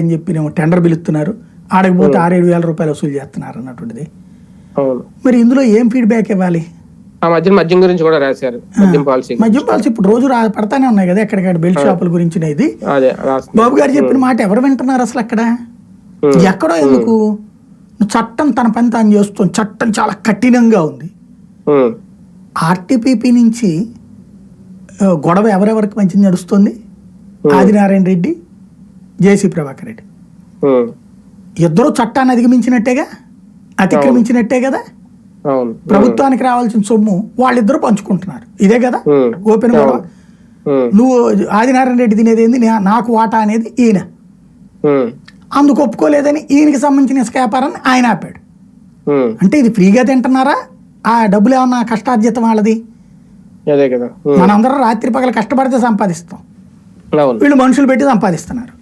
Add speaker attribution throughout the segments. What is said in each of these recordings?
Speaker 1: అని చెప్పి టెండర్ పిలుస్తున్నారు ఆడకపోతే ఆరేడు వేల రూపాయలు వసూలు చేస్తున్నారు అన్నటువంటిది. మరి ఇందులో ఏం ఫీడ్బ్యాక్ ఇవ్వాలి?
Speaker 2: ఆ మధ్యన మద్యం గురించి కూడా రాశారు. మద్యం పాలసీ
Speaker 1: మద్యం పాలసీ ఇప్పుడు రోజు పడతానే ఉన్నాయి కదా ఎక్కడికక్కడ బెల్ట్ షాపుల గురించి ఇది బాబు గారు చెప్పిన మాట ఎవరు వింటున్నారు అసలు అక్కడ. ఎక్కడో ఎందుకు? చట్టం తన పని తాను చేస్తుంది. చట్టం చాలా కఠినంగా ఉంది. ఆర్టీపీపీ నుంచి గొడవ ఎవరెవరికి మంచి నడుస్తుంది? ఆదినారాయణ రెడ్డి జేసీ ప్రభాకర్ రెడ్డి. ఇద్దరు చట్టాన్ని అధిగమించినట్టేగా? అతిక్రమించినట్టే కదా? ప్రభుత్వానికి రావాల్సిన సొమ్ము వాళ్ళిద్దరూ పంచుకుంటున్నారు. ఇదే కదా. ఓపెన్ గొడవ. నువ్వు ఆదినారాయణ రెడ్డి తినేది ఏంది? నాకు వాటా అనేది ఈయన. అందుకు ఒప్పుకోలేదని ఈయనకి సంబంధించిన ఇసుక వ్యాపారాన్ని ఆయన ఆపాడు. అంటే ఇది ఫ్రీగా తింటున్నారా? ఆ డబ్బులు ఏమన్నా కష్టార్జితం వాళ్ళది. మనందరం రాత్రి పగల కష్టపడితే సంపాదిస్తాం. వీళ్ళు మనుషులు పెట్టి సంపాదిస్తున్నారు.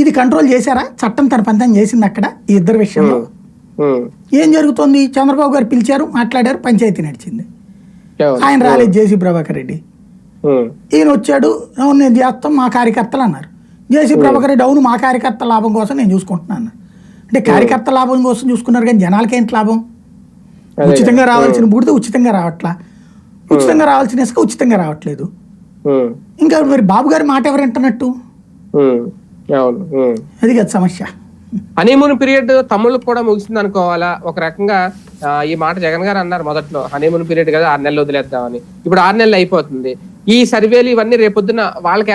Speaker 1: ఇది కంట్రోల్ చేశారా? చట్టం తన పంతం చేసింది అక్కడ ఈ ఇద్దరు విషయంలో. ఏం జరుగుతోంది? చంద్రబాబు గారు పిలిచారు మాట్లాడారు పంచాయతీ నడిచింది. ఆయన రాలేదు జేసీ ప్రభాకర్ రెడ్డి. ఈయన వచ్చాడు అవును నేను చేస్తాం మా కార్యకర్తలు అన్నారు. జేసీ ప్రభాకర్ రెడ్డి అవును మా కార్యకర్త లాభం కోసం నేను చూసుకుంటున్నాను. అంటే కార్యకర్త లాభం కోసం చూసుకున్నారు కానీ జనాలకి ఏంటి లాభం ఉచితంగా రావాల్సిన బూడిద ఉచితంగా రావట్లా? ఉచితంగా రావాల్సిన ఇసుక ఉచితంగా రావట్లేదు. ఇంకా మరి బాబు గారి మాట ఎవరు వింటున్నట్టు. అది కదా సమస్య.
Speaker 2: హనీమూన్ పీరియడ్ తమ్ముళ్ళకి కూడా ముగిసింది అనుకోవాలా? ఒక రకంగా ఈ మాట జగన్ గారు అన్నారు మొదట్లో హనీమూన్ పీరియడ్ కదా ఆరు నెలలు వదిలేద్దామని. ఇప్పుడు ఆరు నెలలు అయిపోతుంది. ఈ సర్వేలు ఇవన్నీ రేపొద్దున వాళ్ళకి